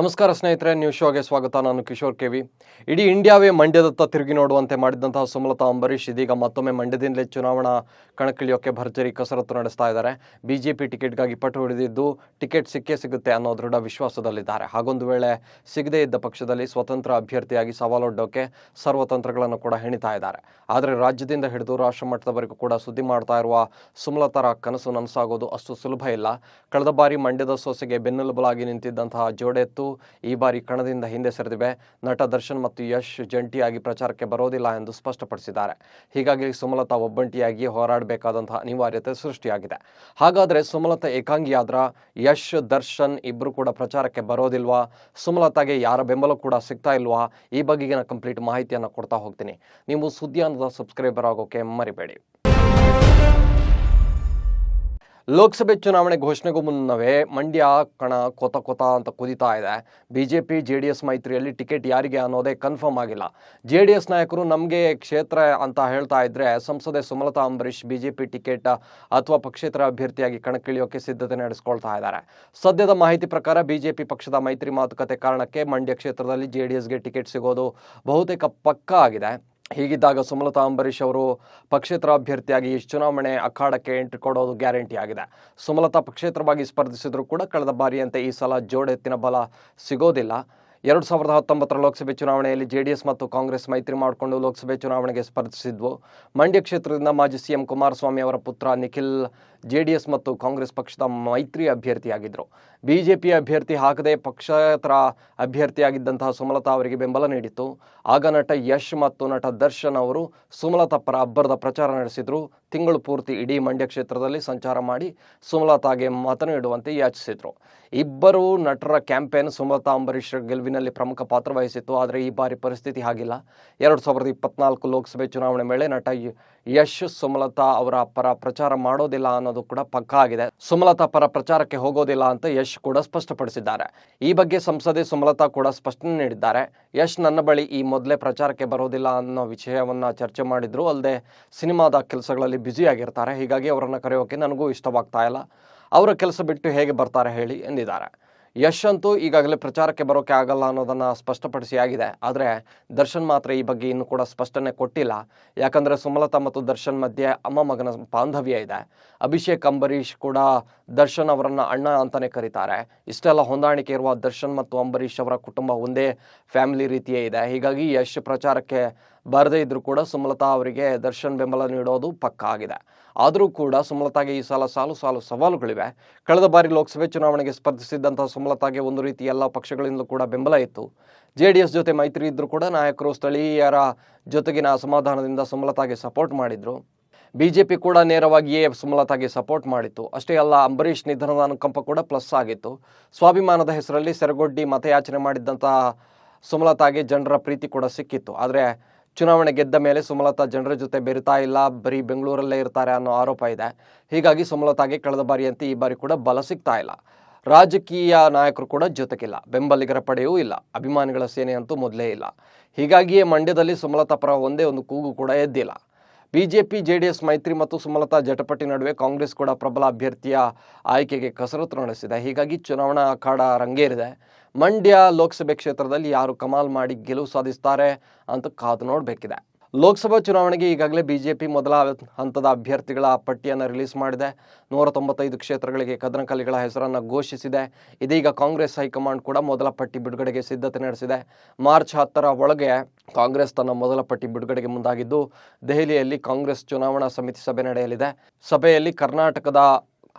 ನಮಸ್ಕಾರ ಸ್ನೇಹಿತರೆ ನ್ಯೂಸ್ ಶೋಗೆ ಸ್ವಾಗತ. ನಾನು ಕಿಶೋರ್ ಕೆವಿ ಇಡೀ ಇಂಡಿಯಾವೇ ಮಂಡ್ಯದತ್ತ ತಿರುಗಿ ನೋಡುವಂತೆ ಮಾಡಿದಂತಹ ಸುಮಲತಾ ಅಂಬರೀಷ್ ಇದೀಗ ಮತ್ತೊಮ್ಮೆ ಮಂಡ್ಯದಿಂದಲೇ ಚುನಾವಣಾ ಕಣಕ್ಕಿಳಿಯೋಕೆ ಭರ್ಜರಿ ಕಸರತ್ತು ನಡೆಸ್ತಾ ಇದ್ದಾರೆ. ಬಿಜೆಪಿ ಟಿಕೆಟ್ಗಾಗಿ ಪಟ್ಟು ಹಿಡಿದಿದ್ದು ಟಿಕೆಟ್ ಸಿಕ್ಕೇ ಸಿಗುತ್ತೆ ಅನ್ನೋ ದೃಢ ವಿಶ್ವಾಸದಲ್ಲಿದ್ದಾರೆ. ಹಾಗೊಂದು ವೇಳೆ ಸಿಗದೇ ಇದ್ದ ಪಕ್ಷದಲ್ಲಿ ಸ್ವತಂತ್ರ ಅಭ್ಯರ್ಥಿಯಾಗಿ ಸವಾಲೊಡ್ಡೋಕೆ ಸರ್ವತಂತ್ರಗಳನ್ನು ಕೂಡ ಹೆಣಿತಾ ಇದ್ದಾರೆ. ಆದರೆ ರಾಜ್ಯದಿಂದ ಹಿಡಿದು ರಾಷ್ಟ್ರ ಮಟ್ಟದವರೆಗೂ ಕೂಡ ಸುದ್ದಿ ಮಾಡ್ತಾ ಇರುವ ಸುಮಲತಾರ ಕನಸು ನನಸಾಗೋದು ಅಷ್ಟು ಸುಲಭ ಇಲ್ಲ. ಕಳೆದ ಬಾರಿ ಮಂಡ್ಯದ ಸೊಸೆಗೆ ಬೆನ್ನೆಲುಬಲಾಗಿ ನಿಂತಿದ್ದಂತಹ ಜೋಡೆತ್ತು ಈ ಬಾರಿ ಕಣದಿಂದ ಹಿಂದೆ ಸರಿದಿವೆ. ನಟ ದರ್ಶನ್ ಮತ್ತು ಯಶ್ ಜಂಟಿಯಾಗಿ ಪ್ರಚಾರಕ್ಕೆ ಬರೋದಿಲ್ಲ ಎಂದು ಸ್ಪಷ್ಟಪಡಿಸಿದ್ದಾರೆ. ಹೀಗಾಗಿ ಸುಮಲತಾ ಒಬ್ಬಂಟಿಯಾಗಿ ಹೋರಾಡಬೇಕಾದಂತಹ ಅನಿವಾರ್ಯತೆ ಸೃಷ್ಟಿಯಾಗಿದೆ. ಹಾಗಾದರೆ ಸುಮಲತಾ ಏಕಾಂಗಿಯಾದ್ರ ಯಶ್, ದರ್ಶನ್ ಇಬ್ಬರು ಕೂಡ ಪ್ರಚಾರಕ್ಕೆ ಬರೋದಿಲ್ವಾ? ಸುಮಲತಾಗೆ ಯಾರ ಬೆಂಬಲ ಕೂಡ ಸಿಗ್ತಾ ಇಲ್ವಾ? ಈ ಬಗೆಗಿನ ಕಂಪ್ಲೀಟ್ ಮಾಹಿತಿಯನ್ನು ಕೊಡ್ತಾ ಹೋಗ್ತೀನಿ. ನೀವು ಸುದ್ದಿಯಾನದ ಸಬ್ಸ್ಕ್ರೈಬರ್ ಆಗೋಕೆ ಮರಿಬೇಡಿ. ಲೋಕಸಭೆ ಚುನಾವಣೆ ಘೋಷಣೆಗೂ ಮುನ್ನವೇ ಮಂಡ್ಯ, ಕಣ, ಕೊತ ಕೊತ ಅಂತ ಕುದಿತಾ ಇದೆ. ಬಿಜೆಪಿ ಜೆ ಡಿ ಎಸ್ ಮೈತ್ರಿಯಲ್ಲಿ ಟಿಕೆಟ್ ಯಾರಿಗೆ ಅನ್ನೋದೇ ಕನ್ಫರ್ಮ್ ಆಗಿಲ್ಲ. ಜೆ ಡಿ ಎಸ್ ನಾಯಕರು ನಮಗೆ ಕ್ಷೇತ್ರ ಅಂತ ಹೇಳ್ತಾ ಇದ್ರೆ ಸಂಸದೆ ಸುಮಲತಾ ಜೆ ಬಿಜೆಪಿ ಟಿಕೆಟ್ ಅಥವಾ ಪಕ್ಷೇತರ ಅಭ್ಯರ್ಥಿಯಾಗಿ ಕಣಕ್ಕಿಳಿಯೋಕೆ ಸಿದ್ಧತೆ ನಡೆಸ್ಕೊಳ್ತಾ ಇದ್ದಾರೆ. ಸದ್ಯದ ಮಾಹಿತಿ ಪ್ರಕಾರ ಬಿಜೆಪಿ ಪಕ್ಷದ ಮೈತ್ರಿ ಮಾತುಕತೆ ಕಾರಣಕ್ಕೆ ಮಂಡ್ಯ ಕ್ಷೇತ್ರದಲ್ಲಿ ಜೆ ಡಿ ಎಸ್ಗೆ ಟಿಕೆಟ್ ಸಿಗೋದು ಬಹುತೇಕ ಪಕ್ಕಾ ಆಗಿದೆ. ಹೀಗಿದ್ದಾಗ ಸುಮಲತಾ ಅಂಬರೀಷ್ ಅವರು ಪಕ್ಷೇತರ ಅಭ್ಯರ್ಥಿಯಾಗಿ ಈ ಚುನಾವಣೆ ಅಖಾಡಕ್ಕೆ ಎಂಟ್ರಿ ಕೊಡೋದು ಗ್ಯಾರಂಟಿ ಆಗಿದೆ. ಸುಮಲತಾ ಪಕ್ಷೇತರವಾಗಿ ಸ್ಪರ್ಧಿಸಿದ್ರು ಕೂಡ ಕಳೆದ ಬಾರಿಯಂತೆ ಈ ಸಲ ಜೋಡೆತ್ತಿನ ಬಲ ಸಿಗೋದಿಲ್ಲ. ಎರಡು ಸಾವಿರದ ಹತ್ತೊಂಬತ್ತರ ಲೋಕಸಭೆ ಚುನಾವಣೆಯಲ್ಲಿ ಜೆಡಿಎಸ್ ಮತ್ತು ಕಾಂಗ್ರೆಸ್ ಮೈತ್ರಿ ಮಾಡಿಕೊಂಡು ಲೋಕಸಭೆ ಚುನಾವಣೆಗೆ ಸ್ಪರ್ಧಿಸಿದ್ವು. ಮಂಡ್ಯ ಕ್ಷೇತ್ರದಿಂದ ಮಾಜಿ ಸಿಎಂ ಕುಮಾರಸ್ವಾಮಿ ಅವರ ಪುತ್ರ ನಿಖಿಲ್ ಜೆಡಿಎಸ್ ಮತ್ತು ಕಾಂಗ್ರೆಸ್ ಪಕ್ಷದ ಮೈತ್ರಿ ಅಭ್ಯರ್ಥಿಯಾಗಿದ್ದರು ಬಿಜೆಪಿ ಅಭ್ಯರ್ಥಿ ಹಾಕದೆ ಪಕ್ಷೇತರ ಅಭ್ಯರ್ಥಿಯಾಗಿದ್ದಂತಹ ಸುಮಲತಾ ಅವರಿಗೆ ಬೆಂಬಲ ನೀಡಿತ್ತು. ಆಗ ನಟ ಯಶ್ ಮತ್ತು ನಟ ದರ್ಶನ್ ಅವರು ಸುಮಲತಾ ಪರ ಅಬ್ಬರದ ಪ್ರಚಾರ ನಡೆಸಿದ್ರು. ತಿಂಗಳು ಪೂರ್ತಿ ಇಡೀ ಮಂಡ್ಯ ಕ್ಷೇತ್ರದಲ್ಲಿ ಸಂಚಾರ ಮಾಡಿ ಸುಮಲತಾಗೆ ಮತ ನೀಡುವಂತೆ ಯಾಚಿಸಿದ್ರು. ಇಬ್ಬರು ನಟರ ಕ್ಯಾಂಪೇನ್ ಸುಮಲತಾ ಅಂಬರೀಷ್ ಗೆಲುವಿನಲ್ಲಿ ಪ್ರಮುಖ ಪಾತ್ರ ವಹಿಸಿತ್ತು. ಆದರೆ ಈ ಬಾರಿ ಪರಿಸ್ಥಿತಿ ಹಾಗಿಲ್ಲ. ಎರಡು ಸಾವಿರದ ಇಪ್ಪತ್ನಾಲ್ಕು ಲೋಕಸಭೆ ಚುನಾವಣೆ ವೇಳೆ ನಟ ಯಶ್ ಸುಮಲತಾ ಅವರ ಪರ ಪ್ರಚಾರ ಮಾಡೋದಿಲ್ಲ ಅನ್ನೋದು ಕೂಡ ಪಕ್ಕಾ ಆಗಿದೆ. ಸುಮಲತಾ ಪರ ಪ್ರಚಾರಕ್ಕೆ ಹೋಗೋದಿಲ್ಲ ಅಂತ ಯಶ್ ಕೂಡ ಸ್ಪಷ್ಟಪಡಿಸಿದ್ದಾರೆ. ಈ ಬಗ್ಗೆ ಸಂಸದೆ ಸುಮಲತಾ ಕೂಡ ಸ್ಪಷ್ಟನೆ ನೀಡಿದ್ದಾರೆ. ಯಶ್ ನನ್ನ ಬಳಿ ಈ ಮೊದಲೇ ಪ್ರಚಾರಕ್ಕೆ ಬರೋದಿಲ್ಲ ಅನ್ನೋ ವಿಷಯವನ್ನ ಚರ್ಚೆ ಮಾಡಿದ್ರು. ಅಲ್ಲದೆ ಸಿನಿಮಾದ ಕೆಲಸಗಳಲ್ಲಿ ಬ್ಯುಸಿಯಾಗಿರ್ತಾರೆ ಹೀಗಾಗಿ ಅವರನ್ನು ಕರೆಯೋಕೆ ನನಗೂ ಇಷ್ಟವಾಗ್ತಾ ಇಲ್ಲ. ಅವರ ಕೆಲಸ ಬಿಟ್ಟು ಹೇಗೆ ಬರ್ತಾರೆ ಹೇಳಿ ಎಂದಿದ್ದಾರೆ. ಯಶ್ ಅಂತೂ ಈಗಾಗಲೇ ಪ್ರಚಾರಕ್ಕೆ ಬರೋಕೆ ಆಗಲ್ಲ ಅನ್ನೋದನ್ನು ಸ್ಪಷ್ಟಪಡಿಸಿ ಆಗಿದೆ. ಆದರೆ ದರ್ಶನ್ ಮಾತ್ರ ಈ ಬಗ್ಗೆ ಇನ್ನೂ ಕೂಡ ಸ್ಪಷ್ಟನೆ ಕೊಟ್ಟಿಲ್ಲ. ಯಾಕಂದರೆ ಸುಮಲತಾ ಮತ್ತು ದರ್ಶನ್ ಮಧ್ಯೆ ಅಮ್ಮ ಮಗನ ಬಾಂಧವ್ಯ ಇದೆ. ಅಭಿಷೇಕ್, ಅಂಬರೀಷ್ ಕೂಡ ದರ್ಶನ್ ಅವರನ್ನು ಅಣ್ಣ ಅಂತಲೇ ಕರೀತಾರೆ. ಇಷ್ಟೆಲ್ಲ ಹೊಂದಾಣಿಕೆ ಇರುವ ದರ್ಶನ್ ಮತ್ತು ಅಂಬರೀಷ್ ಅವರ ಕುಟುಂಬ ಒಂದೇ ಫ್ಯಾಮಿಲಿ ರೀತಿಯೇ ಇದೆ. ಹೀಗಾಗಿ ಯಶ್ ಪ್ರಚಾರಕ್ಕೆ ಬರದೇ ಇದ್ರೂ ಕೂಡ ಸುಮಲತಾ ಅವರಿಗೆ ದರ್ಶನ್ ಬೆಂಬಲ ನೀಡೋದು ಪಕ್ಕಾ ಆಗಿದೆ ಆದರೂ ಕೂಡ ಸುಮಲತಾಗೆ ಈ ಸಲ ಸಾಲು ಸಾಲು ಸವಾಲುಗಳಿವೆ. ಕಳೆದ ಬಾರಿ ಲೋಕಸಭೆ ಚುನಾವಣೆಗೆ ಸ್ಪರ್ಧಿಸಿದ್ದಂಥ ಸುಮಲತಾಗೆ ಒಂದು ರೀತಿ ಎಲ್ಲ ಪಕ್ಷಗಳಿಂದಲೂ ಕೂಡ ಬೆಂಬಲ ಇತ್ತು. ಜೆ ಡಿ ಎಸ್ ಜೊತೆ ಮೈತ್ರಿ ಇದ್ದರೂ ಕೂಡ ನಾಯಕರು ಸ್ಥಳೀಯರ ಜೊತೆಗಿನ ಅಸಮಾಧಾನದಿಂದ ಸುಮಲತಾಗೆ ಸಪೋರ್ಟ್ ಮಾಡಿದ್ರು. ಪಿ ಕೂಡ ನೇರವಾಗಿಯೇ ಸುಮಲತಾಗೆ ಸಪೋರ್ಟ್ ಮಾಡಿತ್ತು. ಅಷ್ಟೇ ಅಲ್ಲ, ಅಂಬರೀಷ್ ನಿಧನದ ಅನುಕಂಪ ಕೂಡ ಪ್ಲಸ್ ಆಗಿತ್ತು. ಸ್ವಾಭಿಮಾನದ ಹೆಸರಲ್ಲಿ ಸೆರಗೊಡ್ಡಿ ಮತಯಾಚನೆ ಮಾಡಿದ್ದಂತಹ ಸುಮಲತಾಗೆ ಜನರ ಪ್ರೀತಿ ಕೂಡ ಸಿಕ್ಕಿತ್ತು. ಆದರೆ ಚುನಾವಣೆ ಗೆದ್ದ ಮೇಲೆ ಸುಮಲತಾ ಜನರ ಜೊತೆ ಬೆರಿತಾ ಇಲ್ಲ, ಬರೀ ಬೆಂಗಳೂರಲ್ಲೇ ಇರ್ತಾರೆ ಅನ್ನೋ ಆರೋಪ ಇದೆ. ಹೀಗಾಗಿ ಸುಮಲತಾಗೆ ಕಳೆದ ಬಾರಿಯಂತೆ ಈ ಬಾರಿ ಕೂಡ ಬಲ ಸಿಗ್ತಾ ಇಲ್ಲ. ರಾಜಕೀಯ ನಾಯಕರು ಕೂಡ ಜೊತೆಗಿಲ್ಲ, ಬೆಂಬಲಿಗರ ಪಡೆಯೂ ಇಲ್ಲ, ಅಭಿಮಾನಿಗಳ ಸೇನೆ ಅಂತೂ ಮೊದಲೇ ಇಲ್ಲ. ಹೀಗಾಗಿಯೇ ಮಂಡ್ಯದಲ್ಲಿ ಸುಮಲತಾ ಪರ ಒಂದೇ ಒಂದು ಕೂಗು ಕೂಡ ಎದ್ದಿಲ್ಲ. ಬಿಜೆಪಿ, ಜೆಡಿಎಸ್, ಮೈತ್ರಿ ಮತ್ತು ಸುಮಲತಾ ಜಟಪಟಿ ನಡುವೆ ಕಾಂಗ್ರೆಸ್ ಕೂಡ ಪ್ರಬಲ ಅಭ್ಯರ್ಥಿಯ ಆಯ್ಕೆಗೆ ಕಸರತ್ತು ನಡೆಸಿದೆ. ಹೀಗಾಗಿ ಚುನಾವಣಾ ಅಖಾಡ ರಂಗೇರಿದೆ. ಮಂಡ್ಯ ಲೋಕಸಭೆ ಕ್ಷೇತ್ರದಲ್ಲಿ ಯಾರು ಕಮಾಲ್ ಮಾಡಿ ಗೆಲುವು ಸಾಧಿಸ್ತಾರೆ ಅಂತ ಕಾದು ನೋಡಬೇಕಿದೆ. ಲೋಕಸಭಾ ಚುನಾವಣೆಗೆ ಈಗಾಗಲೇ ಬಿಜೆಪಿ ಮೊದಲ ಹಂತದ ಅಭ್ಯರ್ಥಿಗಳ ಪಟ್ಟಿಯನ್ನು ರಿಲೀಸ್ ಮಾಡಿದೆ. ನೂರ ತೊಂಬತ್ತೈದು ಕ್ಷೇತ್ರಗಳಿಗೆ ಕದನಕಲಿಗಳ ಹೆಸರನ್ನು ಘೋಷಿಸಿದೆ. ಇದೀಗ ಕಾಂಗ್ರೆಸ್ ಹೈಕಮಾಂಡ್ ಕೂಡ ಮೊದಲ ಪಟ್ಟಿ ಬಿಡುಗಡೆಗೆ ಸಿದ್ಧತೆ ನಡೆಸಿದೆ. ಮಾರ್ಚ್ ಹತ್ತರ ಒಳಗೆ ಕಾಂಗ್ರೆಸ್ ತನ್ನ ಮೊದಲ ಪಟ್ಟಿ ಬಿಡುಗಡೆಗೆ ಮುಂದಾಗಿದ್ದು, ದೆಹಲಿಯಲ್ಲಿ ಕಾಂಗ್ರೆಸ್ ಚುನಾವಣಾ ಸಮಿತಿ ಸಭೆ ನಡೆಯಲಿದೆ. ಸಭೆಯಲ್ಲಿ ಕರ್ನಾಟಕದ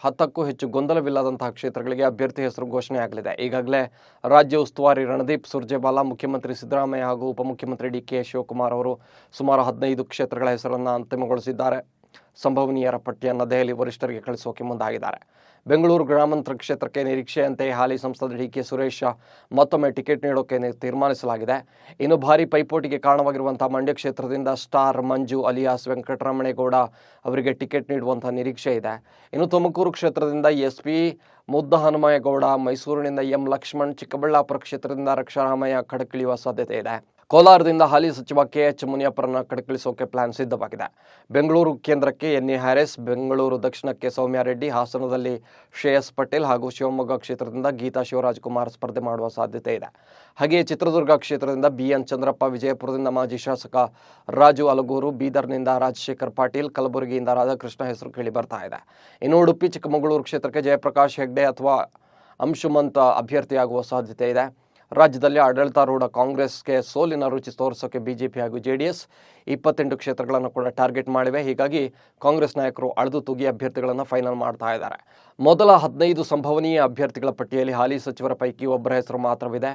ಹತ್ತಕ್ಕೂ ಹೆಚ್ಚು ಗೊಂದಲವಿಲ್ಲದಂತಹ ಕ್ಷೇತ್ರಗಳಿಗೆ ಅಭ್ಯರ್ಥಿ ಹೆಸರು ಘೋಷಣೆ ಆಗಲಿದೆ. ಈಗಾಗಲೇ ರಾಜ್ಯ ಉಸ್ತುವಾರಿ ರಣದೀಪ್ ಸುರ್ಜೇವಾಲಾ, ಮುಖ್ಯಮಂತ್ರಿ ಸಿದ್ದರಾಮಯ್ಯ ಹಾಗೂ ಉಪಮುಖ್ಯಮಂತ್ರಿ ಡಿ ಕೆ ಶಿವಕುಮಾರ್ ಅವರು ಸುಮಾರು ಹದಿನೈದು ಕ್ಷೇತ್ರಗಳ ಹೆಸರನ್ನು ಅಂತಿಮಗೊಳಿಸಿದ್ದಾರೆ. ಸಂಭವನೀಯರ ಪಟ್ಟಿಯನ್ನು ದೆಹಲಿ ವರಿಷ್ಠರಿಗೆ ಕಳಿಸೋಕೆ ಮುಂದಾಗಿದ್ದಾರೆ. ಬೆಂಗಳೂರು ಗ್ರಾಮಾಂತರ ಕ್ಷೇತ್ರಕ್ಕೆ ನಿರೀಕ್ಷೆಯಂತೆ ಹಾಲಿ ಸಂಸದ ಡಿ ಕೆ ಸುರೇಶ್ ಮತ್ತೊಮ್ಮೆ ಟಿಕೆಟ್ ನೀಡೋಕೆ ತೀರ್ಮಾನಿಸಲಾಗಿದೆ. ಇನ್ನು ಭಾರಿ ಪೈಪೋಟಿಗೆ ಕಾರಣವಾಗಿರುವಂತಹ ಮಂಡ್ಯ ಕ್ಷೇತ್ರದಿಂದ ಸ್ಟಾರ್ ಮಂಜು ಅಲಿಯಾಸ್ ವೆಂಕಟರಮಣೇಗೌಡ ಅವರಿಗೆ ಟಿಕೆಟ್ ನೀಡುವಂತಹ ನಿರೀಕ್ಷೆ ಇದೆ. ಇನ್ನು ತುಮಕೂರು ಕ್ಷೇತ್ರದಿಂದ ಎಸ್ ಪಿ ಮುದ್ದ ಹನುಮಯ್ಯಗೌಡ ಮೈಸೂರಿನಿಂದ ಎಂ ಲಕ್ಷ್ಮಣ್, ಚಿಕ್ಕಬಳ್ಳಾಪುರ ಕ್ಷೇತ್ರದಿಂದ ರಕ್ಷಾರಾಮಯ್ಯ ಕಡಕಿಳಿಯುವ ಸಾಧ್ಯತೆ ಇದೆ. ಕೋಲಾರದಿಂದ ಹಾಲಿ ಸಚಿವ ಕೆ ಎಚ್ ಮುನಿಯಪ್ಪರನ್ನ ಕಣಕ್ಕಿಳಿಸೋಕೆ ಪ್ಲಾನ್ ಸಿದ್ಧವಾಗಿದೆ. ಬೆಂಗಳೂರು ಕೇಂದ್ರಕ್ಕೆ ಎನ್ ಎ ಹ್ಯಾರಿಸ್, ಬೆಂಗಳೂರು ದಕ್ಷಿಣಕ್ಕೆ ಸೌಮ್ಯ ರೆಡ್ಡಿ, ಹಾಸನದಲ್ಲಿ ಶ್ರೇಯಸ್ ಪಟೇಲ್ ಹಾಗೂ ಶಿವಮೊಗ್ಗ ಕ್ಷೇತ್ರದಿಂದ ಗೀತಾ ಶಿವರಾಜ್ ಕುಮಾರ್ ಸ್ಪರ್ಧೆ ಮಾಡುವ ಸಾಧ್ಯತೆ ಇದೆ. ಹಾಗೆಯೇ ಚಿತ್ರದುರ್ಗ ಕ್ಷೇತ್ರದಿಂದ ಬಿ ಎನ್ ಚಂದ್ರಪ್ಪ, ವಿಜಯಪುರದಿಂದ ಮಾಜಿ ಶಾಸಕ ರಾಜು ಅಲಗೂರು, ಬೀದರ್ನಿಂದ ರಾಜಶೇಖರ್ ಪಾಟೀಲ್, ಕಲಬುರಗಿಯಿಂದ ರಾಧಾಕೃಷ್ಣ ಹೆಸರು ಕೇಳಿ ಬರ್ತಾ ಇದೆ. ಇನ್ನು ಉಡುಪಿ, ಚಿಕ್ಕಮಗಳೂರು ಕ್ಷೇತ್ರಕ್ಕೆ ಜಯಪ್ರಕಾಶ್ ಹೆಗ್ಡೆ ಅಥವಾ ಅಂಶುಮಂತ ಅಭ್ಯರ್ಥಿಯಾಗುವ ಸಾಧ್ಯತೆ ಇದೆ. ರಾಜ್ಯದಲ್ಲಿ ಆಡಳಿತಾರೂಢ ಕಾಂಗ್ರೆಸ್ಗೆ ಸೋಲಿನ ರುಚಿ ತೋರಿಸೋಕೆ ಬಿಜೆಪಿ ಹಾಗೂ ಜೆಡಿಎಸ್ ಇಪ್ಪತ್ತೆಂಟು ಕ್ಷೇತ್ರಗಳನ್ನು ಕೂಡ ಟಾರ್ಗೆಟ್ ಮಾಡಿವೆ. ಹೀಗಾಗಿ ಕಾಂಗ್ರೆಸ್ ನಾಯಕರು ಅಳೆದು ತೂಗಿ ಅಭ್ಯರ್ಥಿಗಳನ್ನು ಫೈನಲ್ ಮಾಡ್ತಾ ಇದ್ದಾರೆ. ಮೊದಲ ಹದಿನೈದು ಸಂಭವನೀಯ ಅಭ್ಯರ್ಥಿಗಳ ಪಟ್ಟಿಯಲ್ಲಿ ಹಾಲಿ ಸಚಿವರ ಪೈಕಿ ಒಬ್ಬರ ಹೆಸರು ಮಾತ್ರವಿದೆ.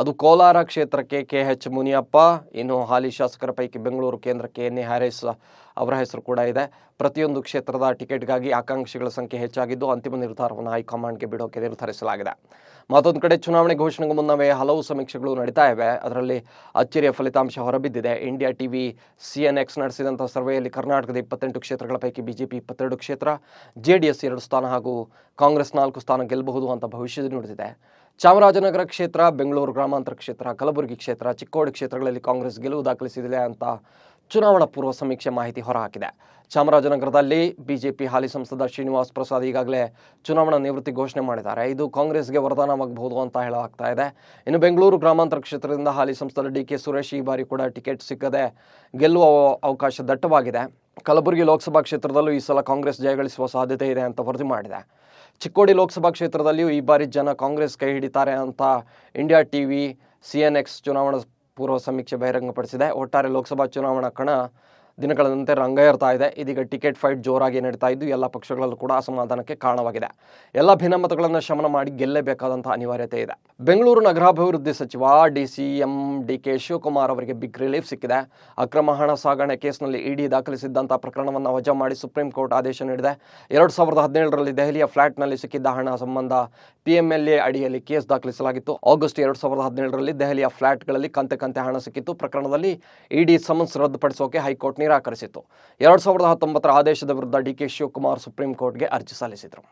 ಅದು ಕೋಲಾರ ಕ್ಷೇತ್ರಕ್ಕೆ ಕೆ ಎಚ್ ಮುನಿಯಪ್ಪ, ಇನ್ನು ಹಾಲಿ ಶಾಸಕರ ಪೈಕಿ ಬೆಂಗಳೂರು ಕೇಂದ್ರಕ್ಕೆ ಎನ್ ಎ ಹ್ಯಾರಿಸ್ ಅವರ ಹೆಸರು ಕೂಡ ಇದೆ. ಪ್ರತಿಯೊಂದು ಕ್ಷೇತ್ರದ ಟಿಕೆಟ್ಗಾಗಿ ಆಕಾಂಕ್ಷಿಗಳ ಸಂಖ್ಯೆ ಹೆಚ್ಚಾಗಿದ್ದು ಅಂತಿಮ ನಿರ್ಧಾರವನ್ನು ಹೈಕಮಾಂಡ್ಗೆ ಬಿಡೋಕೆ ನಿರ್ಧರಿಸಲಾಗಿದೆ. ಮತ್ತೊಂದು ಕಡೆ ಚುನಾವಣೆ ಘೋಷಣೆಗೂ ಮುನ್ನವೇ ಹಲವು ಸಮೀಕ್ಷೆಗಳು ನಡೀತಾ ಇವೆ. ಅದರಲ್ಲಿ ಅಚ್ಚರಿಯ ಫಲಿತಾಂಶ ಹೊರಬಿದ್ದಿದೆ. ಇಂಡಿಯಾ ಟಿವಿ ಎಕ್ಸ್ ನಡೆಸಿದಂಥ ಸರ್ವೆಯಲ್ಲಿ ಕರ್ನಾಟಕದ ಇಪ್ಪತ್ತೆಂಟು ಕ್ಷೇತ್ರಗಳ ಪೈಕಿ ಬಿಜೆಪಿ ಇಪ್ಪತ್ತೆರಡು ಕ್ಷೇತ್ರ ಜೆ ಡಿ ಎಸ್ ಎರಡು ಸ್ಥಾನ ಹಾಗೂ ಕಾಂಗ್ರೆಸ್ ನಾಲ್ಕು ಸ್ಥಾನ ಗೆಲ್ಲಬಹುದು ಅಂತ ಭವಿಷ್ಯದಲ್ಲಿ ನುಡಿದಿದೆ. ಚಾಮರಾಜನಗರ ಕ್ಷೇತ್ರ, ಬೆಂಗಳೂರು ಗ್ರಾಮಾಂತರ ಕ್ಷೇತ್ರ, ಕಲಬುರಗಿ ಕ್ಷೇತ್ರ, ಚಿಕ್ಕೋಡಿ ಕ್ಷೇತ್ರಗಳಲ್ಲಿ ಕಾಂಗ್ರೆಸ್ ಗೆಲುವು ದಾಖಲಿಸಿದೆ ಅಂತ ಚುನಾವಣಾ ಪೂರ್ವ ಸಮೀಕ್ಷೆ ಮಾಹಿತಿ ಹೊರಹಾಕಿದೆ. ಚಾಮರಾಜನಗರದಲ್ಲಿ ಬಿಜೆಪಿ ಹಾಲಿ ಸಂಸದ ಶ್ರೀನಿವಾಸ್ ಪ್ರಸಾದ್ ಈಗಾಗಲೇ ಚುನಾವಣಾ ನಿವೃತ್ತಿ ಘೋಷಣೆ ಮಾಡಿದ್ದಾರೆ. ಇದು ಕಾಂಗ್ರೆಸ್ಗೆ ವರದಾನವಾಗಬಹುದು ಅಂತ ಹೇಳಲಾಗ್ತಾ ಇದೆ. ಇನ್ನು ಬೆಂಗಳೂರು ಗ್ರಾಮಾಂತರ ಕ್ಷೇತ್ರದಿಂದ ಹಾಲಿ ಸಂಸದ ಡಿ ಕೆ ಸುರೇಶ್ ಈ ಬಾರಿ ಕೂಡ ಟಿಕೆಟ್ ಸಿಕ್ಕದೆ ಗೆಲ್ಲುವ ಅವಕಾಶ ದಟ್ಟವಾಗಿದೆ. ಕಲಬುರಗಿ ಲೋಕಸಭಾ ಕ್ಷೇತ್ರದಲ್ಲೂ ಈ ಸಲ ಕಾಂಗ್ರೆಸ್ ಜಯಗಳಿಸುವ ಸಾಧ್ಯತೆ ಇದೆ ಅಂತ ವರದಿ ಮಾಡಿದೆ. ಚಿಕ್ಕೋಡಿ ಲೋಕಸಭಾ ಕ್ಷೇತ್ರದಲ್ಲಿಯೂ ಈ ಬಾರಿ ಜನ ಕಾಂಗ್ರೆಸ್ ಕೈ ಹಿಡಿತಾರೆ ಅಂತ ಇಂಡಿಯಾ ಟಿವಿ ಎಕ್ಸ್ ಚುನಾವಣಾ ಪೂರ್ವ ಸಮೀಕ್ಷೆ ಬಹಿರಂಗಪಡಿಸಿದೆ. ಒಟ್ಟಾರೆ ಲೋಕಸಭಾ ಚುನಾವಣಾ ಕಣ ದಿನಗಳಂತೆ ರಂಗೇರ್ತಾ ಇದೆ. ಇದೀಗ ಟಿಕೆಟ್ ಫೈಟ್ ಜೋರಾಗಿ ನಡೀತಾ ಇದ್ದು ಎಲ್ಲ ಪಕ್ಷಗಳಲ್ಲೂ ಕೂಡ ಅಸಮಾಧಾನಕ್ಕೆ ಕಾರಣವಾಗಿದೆ. ಎಲ್ಲ ಭಿನ್ನಮತಗಳನ್ನು ಶಮನ ಮಾಡಿ ಗೆಲ್ಲೇಬೇಕಾದಂತಹ ಅನಿವಾರ್ಯತೆ ಇದೆ. ಬೆಂಗಳೂರು ನಗರಾಭಿವೃದ್ಧಿ ಸಚಿವ D C M D K Shivakumar ಅವರಿಗೆ ಬಿಗ್ ರಿಲೀಫ್ ಸಿಕ್ಕಿದೆ. ಅಕ್ರಮ ಹಣ ಸಾಗಣೆ ಕೇಸ್ನಲ್ಲಿ ಇಡಿ ದಾಖಲಿಸಿದ್ದಂತಹ ಪ್ರಕರಣವನ್ನು ವಜಾ ಮಾಡಿ ಸುಪ್ರೀಂ ಕೋರ್ಟ್ ಆದೇಶ ನೀಡಿದೆ. ಎರಡು ಸಾವಿರದ ಹದಿನೇಳರಲ್ಲಿ ದೆಹಲಿಯ ಫ್ಲಾಟ್ನಲ್ಲಿ ಸಿಕ್ಕಿದ್ದ ಹಣ ಸಂಬಂಧ ಪಿಎಂಎಲ್ಎ ಅಡಿಯಲ್ಲಿ ಕೇಸ್ ದಾಖಲಿಸಲಾಗಿತ್ತು. ಆಗಸ್ಟ್ ಎರಡು ಸಾವಿರದ ಹದಿನೇಳರಲ್ಲಿ ದೆಹಲಿಯ ಫ್ಲಾಟ್ಗಳಲ್ಲಿ ಕಂತೆ ಕಂತೆ ಹಣ ಸಿಕ್ಕಿತ್ತು. ಪ್ರಕರಣದಲ್ಲಿ ಇಡಿ ಸಮನ್ಸ್ ರದ್ದುಪಡಿಸೋಕೆ ಹೈಕೋರ್ಟ್ ನಿರಾಕರಿಸಿತ್ತು. ಎರಡು ಸಾವಿರದ ಹತ್ತೊಂಬತ್ತರ ಆದೇಶದ ವಿರುದ್ಧ ಡಿ ಕೆ ಶಿವಕುಮಾರ್ ಸುಪ್ರೀಂ ಕೋರ್ಟ್ಗೆ ಅರ್ಜಿ ಸಲ್ಲಿಸಿದರು.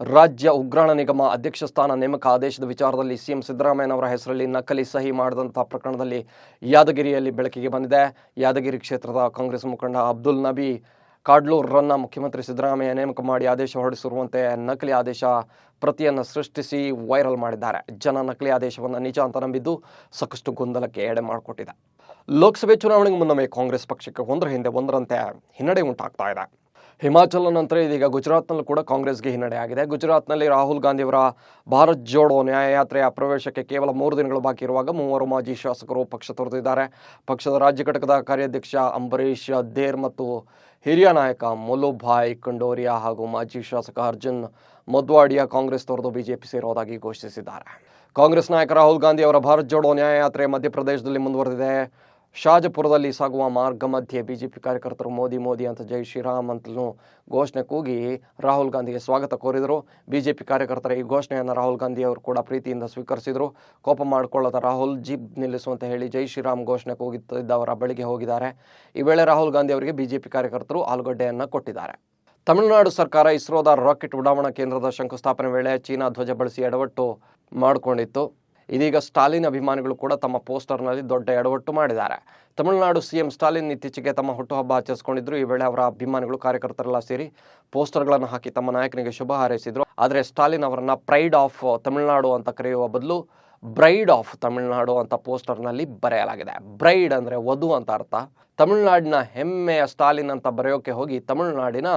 ರಾಜ್ಯ ಉಗ್ರಾಣ ನಿಗಮ ಅಧ್ಯಕ್ಷ ಸ್ಥಾನ ನೇಮಕ ಆದೇಶದ ವಿಚಾರದಲ್ಲಿ ಸಿಎಂ ಸಿದ್ದರಾಮಯ್ಯನವರ ಹೆಸರಲ್ಲಿ ನಕಲಿ ಸಹಿ ಮಾಡಿದಂಥ ಪ್ರಕರಣದಲ್ಲಿ ಯಾದಗಿರಿಯಲ್ಲಿ ಬೆಳಕಿಗೆ ಬಂದಿದೆ. ಯಾದಗಿರಿ ಕ್ಷೇತ್ರದ ಕಾಂಗ್ರೆಸ್ ಮುಖಂಡ ಅಬ್ದುಲ್ ನಬಿ ಕಾಡ್ಲೂರನ್ನ ಮುಖ್ಯಮಂತ್ರಿ ಸಿದ್ದರಾಮಯ್ಯ ನೇಮಕ ಮಾಡಿ ಆದೇಶ ಹೊರಡಿಸಿರುವಂತೆ ನಕಲಿ ಆದೇಶ ಪ್ರತಿಯನ್ನು ಸೃಷ್ಟಿಸಿ ವೈರಲ್ ಮಾಡಿದ್ದಾರೆ. ಜನ ನಕಲಿ ಆದೇಶವನ್ನು ನಿಜ ಅಂತ ನಂಬಿದ್ದು ಸಾಕಷ್ಟು ಗೊಂದಲಕ್ಕೆ ಎಡೆ ಮಾಡಿಕೊಟ್ಟಿದೆ. ಲೋಕಸಭೆ ಚುನಾವಣೆಗೆ ಮುನ್ನವೇ ಕಾಂಗ್ರೆಸ್ ಪಕ್ಷಕ್ಕೆ ಒಂದರ ಹಿಂದೆ ಒಂದರಂತೆ ಹಿನ್ನಡೆ ಉಂಟಾಗ್ತಾ ಇದೆ. ಹಿಮಾಚಲ ನಂತರ ಇದೀಗ ಗುಜರಾತ್ನಲ್ಲೂ ಕೂಡ ಕಾಂಗ್ರೆಸ್ಗೆ ಹಿನ್ನಡೆ ಆಗಿದೆ. ಗುಜರಾತ್ನಲ್ಲಿ ರಾಹುಲ್ ಗಾಂಧಿಯವರ ಭಾರತ್ ಜೋಡೋ ನ್ಯಾಯಯಾತ್ರೆಯ ಪ್ರವೇಶಕ್ಕೆ ಕೇವಲ ಮೂರು ದಿನಗಳು ಬಾಕಿ ಇರುವಾಗ ಮೂವರು ಮಾಜಿ ಶಾಸಕರು ಪಕ್ಷ ತೊರೆದಿದ್ದಾರೆ. ಪಕ್ಷದ ರಾಜ್ಯ ಘಟಕದ ಕಾರ್ಯಾಧ್ಯಕ್ಷ ಅಂಬರೀಷ್ ದೇರ್ ಮತ್ತು ಹಿರಿಯ ನಾಯಕ ಮುಲುಭಾಯ್ ಕಂಡೋರಿಯಾ ಹಾಗೂ ಮಾಜಿ ಶಾಸಕ ಅರ್ಜುನ್ ಮೊದ್ವಾಡಿಯಾ ಕಾಂಗ್ರೆಸ್ ತೊರೆದು ಬಿಜೆಪಿ ಸೇರೋದಾಗಿ ಘೋಷಿಸಿದ್ದಾರೆ. ಕಾಂಗ್ರೆಸ್ ನಾಯಕ ರಾಹುಲ್ ಗಾಂಧಿ ಅವರ ಭಾರತ್ ಜೋಡೋ ನ್ಯಾಯಯಾತ್ರೆ ಮಧ್ಯಪ್ರದೇಶದಲ್ಲಿ ಮುಂದುವರೆದಿದೆ. ಶಾಜಪುರದಲ್ಲಿ ಸಾಗುವ ಮಾರ್ಗ ಮಧ್ಯೆ ಬಿಜೆಪಿ ಕಾರ್ಯಕರ್ತರು ಮೋದಿ ಮೋದಿ ಅಂತ ಜೈ ಶ್ರೀರಾಮ್ ಅಂತಲೂ ಘೋಷಣೆ ಕೂಗಿ ರಾಹುಲ್ ಗಾಂಧಿಗೆ ಸ್ವಾಗತ ಕೋರಿದರು. ಬಿಜೆಪಿ ಕಾರ್ಯಕರ್ತರ ಈ ಘೋಷಣೆಯನ್ನು ರಾಹುಲ್ ಗಾಂಧಿ ಅವರು ಕೂಡ ಪ್ರೀತಿಯಿಂದ ಸ್ವೀಕರಿಸಿದರು. ಕೋಪ ಮಾಡಿಕೊಳ್ಳದ ರಾಹುಲ್ ಜೀಪ್ ನಿಲ್ಲಿಸುವಂತೆ ಹೇಳಿ ಜೈ ಶ್ರೀರಾಮ್ ಘೋಷಣೆ ಕೂಗಿದ್ದವರ ಬಳಿಗೆ ಹೋಗಿದ್ದಾರೆ. ಈ ವೇಳೆ ರಾಹುಲ್ ಗಾಂಧಿ ಅವರಿಗೆ ಬಿಜೆಪಿ ಕಾರ್ಯಕರ್ತರು ಆಲೂಗಡ್ಡೆಯನ್ನು ಕೊಟ್ಟಿದ್ದಾರೆ. ತಮಿಳುನಾಡು ಸರ್ಕಾರ ಇಸ್ರೋದ ರಾಕೆಟ್ ಉಡಾವಣಾ ಕೇಂದ್ರದ ಶಂಕುಸ್ಥಾಪನೆ ವೇಳೆ ಚೀನಾ ಧ್ವಜ ಬಳಸಿ ಎಡವಟ್ಟು ಮಾಡಿಕೊಂಡಿತ್ತು. ಇದೀಗ ಸ್ಟಾಲಿನ್ ಅಭಿಮಾನಿಗಳು ಕೂಡ ತಮ್ಮ ಪೋಸ್ಟರ್ನಲ್ಲಿ ದೊಡ್ಡ ಎಡವಟ್ಟು ಮಾಡಿದ್ದಾರೆ. ತಮಿಳುನಾಡು ಸಿಎಂ ಸ್ಟಾಲಿನ್ ಇತ್ತೀಚೆಗೆ ತಮ್ಮ ಹುಟ್ಟುಹಬ್ಬ ಆಚರಿಸಿಕೊಂಡಿದ್ರು. ಈ ವೇಳೆ ಅವರ ಅಭಿಮಾನಿಗಳು ಕಾರ್ಯಕರ್ತರೆಲ್ಲ ಸೇರಿ ಪೋಸ್ಟರ್ಗಳನ್ನು ಹಾಕಿ ತಮ್ಮ ನಾಯಕನಿಗೆ ಶುಭ ಹಾರೈಸಿದರು. ಆದರೆ ಸ್ಟಾಲಿನ್ ಅವರನ್ನು ಪ್ರೈಡ್ ಆಫ್ ತಮಿಳುನಾಡು ಅಂತ ಕರೆಯುವ ಬದಲು ಬ್ರೈಡ್ ಆಫ್ ತಮಿಳುನಾಡು ಅಂತ ಪೋಸ್ಟರ್ನಲ್ಲಿ ಬರೆಯಲಾಗಿದೆ. ಬ್ರೈಡ್ ಅಂದರೆ ವಧು ಅಂತ ಅರ್ಥ. ತಮಿಳುನಾಡಿನ ಹೆಮ್ಮೆಯ ಸ್ಟಾಲಿನ್ ಅಂತ ಬರೆಯೋಕೆ ಹೋಗಿ ತಮಿಳುನಾಡಿನ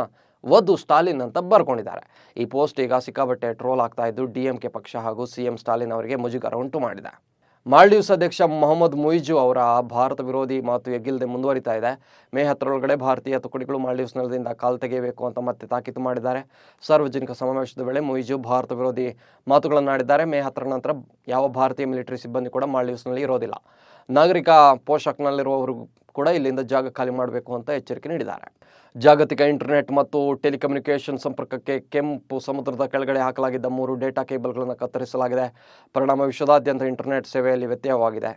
ವಧು ಸ್ಟಾಲಿನ್ ಅಂತ ಬರ್ಕೊಂಡಿದ್ದಾರೆ. ಈ ಪೋಸ್ಟ್ ಈಗ ಸಿಕ್ಕಾಬಟ್ಟೆ ಟ್ರೋಲ್ ಆಗ್ತಾ ಇದ್ದು ಡಿ ಎಂ ಕೆ ಪಕ್ಷ ಹಾಗೂ ಸಿ ಎಂ ಸ್ಟಾಲಿನ್ ಅವರಿಗೆ ಮುಜುಗರ ಉಂಟು ಮಾಡಿದೆ. ಮಾಲ್ಡೀವ್ಸ್ ಅಧ್ಯಕ್ಷ ಮೊಹಮ್ಮದ್ ಮುಯಿಜು ಅವರ ಭಾರತ ವಿರೋಧಿ ಮಾತು ಎಗ್ಗಿಲ್ಲದೆ ಮುಂದುವರಿತಾ ಇದೆ. ಮೇ ಹತ್ತರೊಳಗಡೆ ಭಾರತೀಯ ತುಕಡಿಗಳು ಮಾಲ್ಡೀವ್ಸ್ ನೆಲದಿಂದ ಕಾಲು ತೆಗೆಯಬೇಕು ಅಂತ ಮತ್ತೆ ತಾಕೀತು ಮಾಡಿದ್ದಾರೆ. ಸಾರ್ವಜನಿಕ ಸಮಾವೇಶದ ವೇಳೆ ಮುಯಿಜು ಭಾರತ ವಿರೋಧಿ ಮಾತುಗಳನ್ನಾಡಿದ್ದಾರೆ. ಮೇ ಹತ್ತರ ನಂತರ ಯಾವ ಭಾರತೀಯ ಮಿಲಿಟರಿ ಸಿಬ್ಬಂದಿ ಕೂಡ ಮಾಲ್ಡೀವ್ಸ್ನಲ್ಲಿ ಇರೋದಿಲ್ಲ. ನಾಗರಿಕ ಪೋಷಕ್ನಲ್ಲಿರುವವರು ಕೂಡ ಇಲ್ಲಿಂದ ಜಾಗ ಖಾಲಿ ಮಾಡಬೇಕು ಅಂತ ಎಚ್ಚರಿಕೆ ನೀಡಿದ್ದಾರೆ. ಜಾಗತಿಕ ಇಂಟರ್ನೆಟ್ ಮತ್ತು ಟೆಲಿಕಮ್ಯುನಿಕೇಷನ್ ಸಂಪರ್ಕಕ್ಕೆ ಕೆಂಪು ಸಮುದ್ರದ ಕೆಳಗಡೆ ಹಾಕಲಾಗಿದ್ದ ಮೂರು ಡೇಟಾ ಕೇಬಲ್ಗಳನ್ನು ಕತ್ತರಿಸಲಾಗಿದೆ. ಪರಿಣಾಮ ವಿಶ್ವದಾದ್ಯಂತ ಇಂಟರ್ನೆಟ್ ಸೇವೆಯಲ್ಲಿ ವ್ಯತ್ಯಯವಾಗಿದೆ.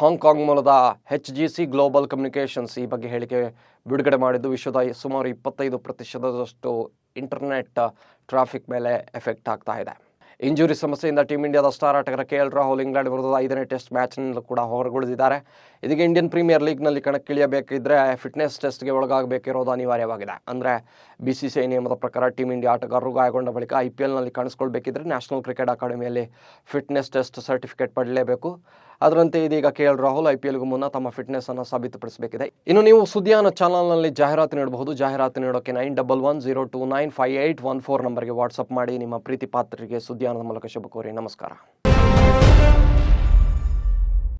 ಹಾಂಗ್ಕಾಂಗ್ ಮೂಲದ H G C global communications ಈ ಬಗ್ಗೆ ಹೇಳಿಕೆ ಬಿಡುಗಡೆ ಮಾಡಿದ್ದು, ವಿಶ್ವದ ಸುಮಾರು ಇಪ್ಪತ್ತೈದು ಪ್ರತಿಶತದಷ್ಟು ಇಂಟರ್ನೆಟ್ ಟ್ರಾಫಿಕ್ ಮೇಲೆ ಎಫೆಕ್ಟ್ ಆಗ್ತಾ ಇದೆ. ಇಂಜುರಿ ಸಮಸ್ಯೆಯಿಂದ ಟೀಮ್ ಇಂಡಿಯಾದ ಸ್ಟಾರ್ ಆಟಗಾರ ಕೆ ಎಲ್ ರಾಹುಲ್ ಇಂಗ್ಲೆಂಡ್ ವಿರುದ್ಧದ ಐದನೇ ಟೆಸ್ಟ್ ಮ್ಯಾಚ್ನಿಂದ ಕೂಡ ಹೊರಗುಳಿದಿದ್ದಾರೆ. ಇದೀಗ ಇಂಡಿಯನ್ ಪ್ರೀಮಿಯರ್ ಲೀಗ್ನಲ್ಲಿ ಕಣಕ್ಕಿಳಿಯಬೇಕಿದ್ರೆ ಫಿಟ್ನೆಸ್ ಟೆಸ್ಟ್ಗೆ ಒಳಗಾಗಬೇಕಿರೋದು ಅನಿವಾರ್ಯವಾಗಿದೆ. ಅಂದರೆ ಬಿ ಸಿ ಸಿ ಐ ನಿಯಮದ ಪ್ರಕಾರ ಟೀಮ್ ಇಂಡಿಯಾ ಆಟಗಾರರು ಗಾಯಗೊಂಡ ಬಳಿಕ ಐ ಪಿ ಎಲ್ನಲ್ಲಿ ಕಾಣಿಸ್ಕೊಳ್ಬೇಕಿದ್ರೆ ನ್ಯಾಷನಲ್ ಕ್ರಿಕೆಟ್ ಅಕಾಡೆಮಿಯಲ್ಲಿ ಫಿಟ್ನೆಸ್ ಟೆಸ್ಟ್ ಸರ್ಟಿಫಿಕೇಟ್ ಪಡಲೇಬೇಕು ಅದರಂತೆ ಇದೀಗ K L Rahul I P ಎಲ್ಗೂ ಮುನ್ನ ತಮ್ಮ ಫಿಟ್ನೆಸ್ ಅನ್ನು ಸಾಬೀತುಪಡಿಸಬೇಕಿದೆ. ಇನ್ನು ನೀವು ಸುದ್ಯಾನ ಚಾನಲ್ನಲ್ಲಿ ಜಾಹೀರಾತು ನೀಡಬಹುದು. ಜಾಹೀರಾತು ನೀಡೋಕೆ nine double one zero two nine five eight one four ನಂಬರ್ಗೆ ವಾಟ್ಸಪ್ ಮಾಡಿ ನಿಮ್ಮ ಪ್ರೀತಿ ಪಾತ್ರರಿಗೆ ಸುದ್ದಿಯಾನದ ಮೂಲಕ ಶುಭ ಕೋರಿ ನಮಸ್ಕಾರ.